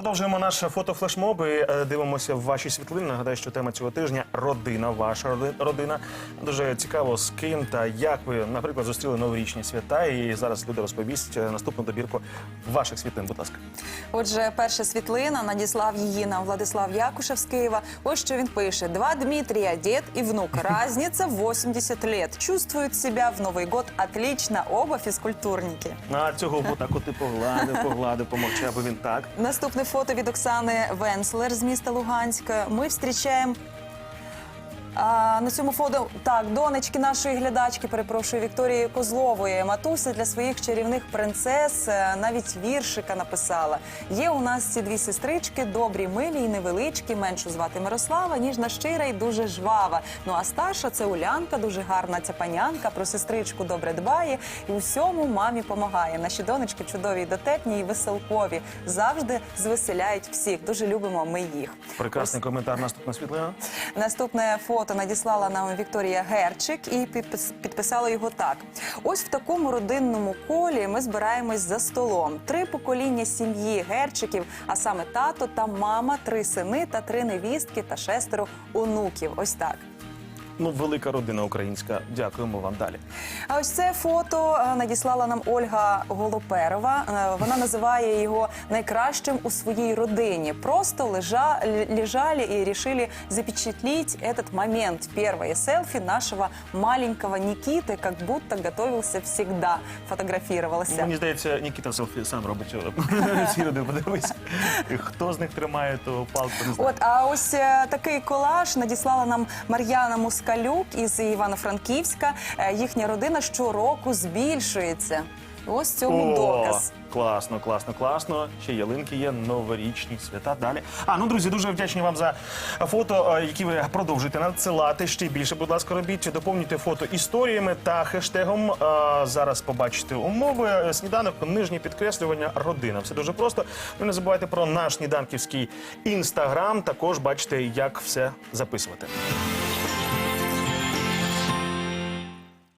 Продовжуємо наш фотофлешмоб і е, дивимося в ваші світлини. Нагадаю, що тема цього тижня родина, ваша роди- родина. Дуже цікаво, з ким та як ви, наприклад, зустріли новорічні свята. І зараз люди розповість е, наступну добірку ваших світлин. Будь ласка. Отже, перша світлина надіслав її нам Владислав Якушев з Києва. Ось що він пише: два Дмитрія, дід і внук. Разниця 80 лет. Чувствують себе в Новий год отлично. Оба фізкультурники. А цього так от ти погладив, погладив, помовчав, аби він так. Наступне фото від Оксани Венслер з міста Луганська. Ми зустрічаємо. А, на цьому фото так, донечки нашої глядачки, перепрошую, Вікторії Козлової. Матуся для своїх чарівних принцес е, навіть віршика написала. Є у нас ці дві сестрички, добрі, милі і невеличкі. Меншу звати Мирослава, ніжна щира і дуже жвава. Ну а старша це Улянка, дуже гарна ця панянка. Про сестричку добре дбає і усьому мамі помагає. Наші донечки чудові, і дотепні і веселкові. Завжди звеселяють всіх. Дуже любимо ми їх. Прекрасний коментар. Наступна світлина. Наступне фото надіслала нам Вікторія Герчик і підпис- підписала його так: ось в такому родинному колі ми збираємось за столом. Три покоління сім'ї Герчиків, а саме тато та мама, три сини та три невістки та шестеро онуків. Ось так. Ну, велика родина українська. Дякуємо вам далі. А ось це фото е, надіслала нам Ольга Голоперова. Е, Вона називає його найкращим у своїй родині. Просто лежа, лежали і решили запечатлеть этот момент. Первое селфи нашего маленького Никиты, как будто готовился всегда. Фотографировался. Мені здається, Нікіта селфі сам робить. Всі люди подивись. Хто з них тримає ту палку? От, а ось е, такий колаж надіслала нам Мар'яна Мускалюк із Івано-Франківська. Е, їхня родина щороку збільшується. Ось цьому доказ. Класно, класно, класно. Ще ялинки є, новорічні свята. Далі. А ну друзі, дуже вдячні вам за фото, е, які ви продовжуєте надсилати. Ще більше, будь ласка, робіть. Доповнюйте фото історіями та хештегом. Е, Зараз побачите умови. Сніданок, нижнє підкреслювання, родина. Все дуже просто. Ви не забувайте про наш сніданківський інстаграм. Також бачите, як все записувати.